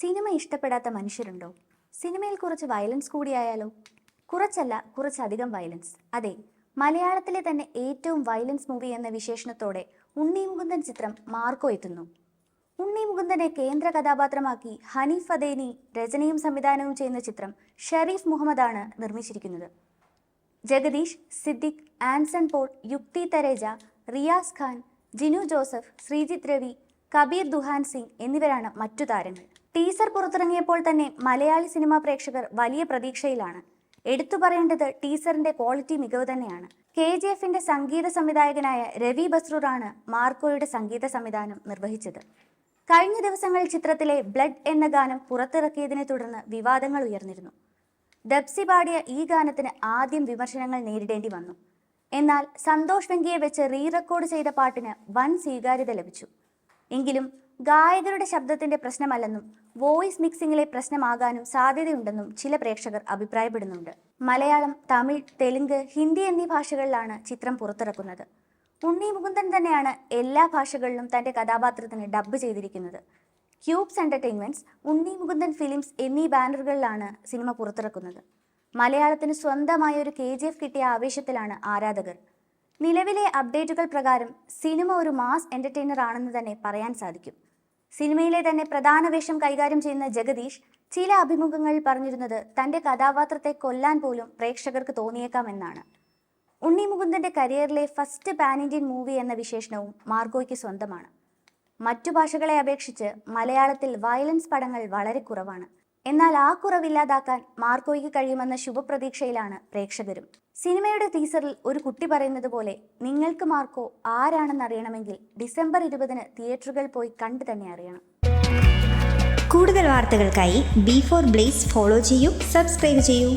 Cinema ഇഷ്ടപ്പെടാത്ത മനുഷ്യരുണ്ടോ? സിനിമയിൽ കുറച്ച് വയലൻസ് കൂടിയായാലോ കുറച്ചല്ല കുറച്ചധികം വയലൻസ് അതെ മലയാളത്തിലെ തന്നെ ഏറ്റവും വയലൻസ് മൂവി എന്ന വിശേഷണത്തോടെ ഉണ്ണി മുകുന്ദൻ ചിത്രം മാർക്കോ എത്തുന്നു. ഉണ്ണി മുകുന്ദനെ കേന്ദ്ര കഥാപാത്രമാക്കി ഹനീഫ് അദേനി രചനയും സംവിധാനവും ചെയ്യുന്ന ചിത്രം ഷെരീഫ് മുഹമ്മദാണ് നിർമ്മിച്ചിരിക്കുന്നത്. ജഗദീഷ് സിദ്ദിഖ് ആൻസൺ പോൾ യുക്തി തരേജ റിയാസ് ഖാൻ ജിനു ജോസഫ് ശ്രീജിത് രവി കബീർ ദുഹാൻ സിംഗ് എന്നിവരാണ് മറ്റു താരങ്ങൾ. ടീസർ പുറത്തിറങ്ങിയപ്പോൾ തന്നെ മലയാളി സിനിമാ പ്രേക്ഷകർ വലിയ പ്രതീക്ഷയിലാണ്. എടുത്തു പറയേണ്ടത് ടീസറിന്റെ ക്വാളിറ്റി മികവ് തന്നെയാണ്. കെ ജി എഫിന്റെ സംഗീത സംവിധായകനായ രവി ബസ്രൂറാണ് മാർക്കോയുടെ സംഗീത സംവിധാനം നിർവഹിച്ചത്. കഴിഞ്ഞ ദിവസങ്ങളിൽ ചിത്രത്തിലെ ബ്ലഡ് എന്ന ഗാനം പുറത്തിറക്കിയതിനെ തുടർന്ന് വിവാദങ്ങൾ ഉയർന്നിരുന്നു. ഡബ്സി പാടിയ ഈ ഗാനത്തിന് ആദ്യം വിമർശനങ്ങൾ നേരിടേണ്ടി വന്നു. എന്നാൽ സന്തോഷ് വെങ്കിയെ വെച്ച് റീ റെക്കോർഡ് ചെയ്ത പാട്ടിന് വൻ സ്വീകാര്യത ലഭിച്ചു. എങ്കിലും ഗായകരുടെ ശബ്ദത്തിന്റെ പ്രശ്നമല്ലെന്നും വോയിസ് മിക്സിംഗിലെ പ്രശ്നമാകാനും സാധ്യതയുണ്ടെന്നും ചില പ്രേക്ഷകർ അഭിപ്രായപ്പെടുന്നുണ്ട്. മലയാളം തമിഴ് തെലുങ്ക് ഹിന്ദി എന്നീ ഭാഷകളിലാണ് ചിത്രം പുറത്തിറക്കുന്നത്. ഉണ്ണി മുകുന്ദൻ തന്നെയാണ് എല്ലാ ഭാഷകളിലും തന്റെ കഥാപാത്രത്തിന് ഡബ്ബ് ചെയ്തിരിക്കുന്നത്. ക്യൂബ്സ് എന്റർടൈൻമെന്റ്സ് ഉണ്ണി മുകുന്ദൻ ഫിലിംസ് എന്നീ ബാനറുകളിലാണ് സിനിമ പുറത്തിറക്കുന്നത്. മലയാളത്തിന് സ്വന്തമായ ഒരു കെ കിട്ടിയ ആവേശത്തിലാണ് ആരാധകർ. നിലവിലെ അപ്ഡേറ്റുകൾ പ്രകാരം സിനിമ ഒരു മാസ് എന്റർടൈനർ ആണെന്ന് തന്നെ പറയാൻ സാധിക്കും. സിനിമയിലെ തന്നെ പ്രധാന വേഷം കൈകാര്യം ചെയ്യുന്ന ജഗദീഷ് ചില അഭിമുഖങ്ങളിൽ പറഞ്ഞിരുന്നത് തന്റെ കഥാപാത്രത്തെ കൊല്ലാൻ പോലും പ്രേക്ഷകർക്ക് തോന്നിയേക്കാമെന്നാണ് ഉണ്ണി മുകുന്ദന്റെ കരിയറിലെ ഫസ്റ്റ് പാൻ ഇന്ത്യൻ മൂവി എന്ന വിശേഷണവും മാർഗോയ്ക്ക് സ്വന്തമാണ്. മറ്റു ഭാഷകളെ അപേക്ഷിച്ച് മലയാളത്തിൽ വയലൻസ് പടങ്ങൾ വളരെ കുറവാണ്. എന്നാൽ ആ കുറവില്ലാതാക്കാൻ മാർക്കോയ്ക്ക് കഴിയുമെന്ന ശുഭപ്രതീക്ഷയിലാണ് പ്രേക്ഷകരും. സിനിമയുടെ ടീസറിൽ ഒരു കുട്ടി പറയുന്നത് പോലെ നിങ്ങൾക്ക് മാർക്കോ ആരാണെന്ന് അറിയണമെങ്കിൽ ഡിസംബർ ഇരുപതിന് തിയേറ്ററുകൾ പോയി കണ്ടു തന്നെ അറിയണം. കൂടുതൽ വാർത്തകൾക്കായി ബി ഫോർ ബ്ലേസ് ഫോളോ ചെയ്യൂ സബ്സ്ക്രൈബ് ചെയ്യൂ.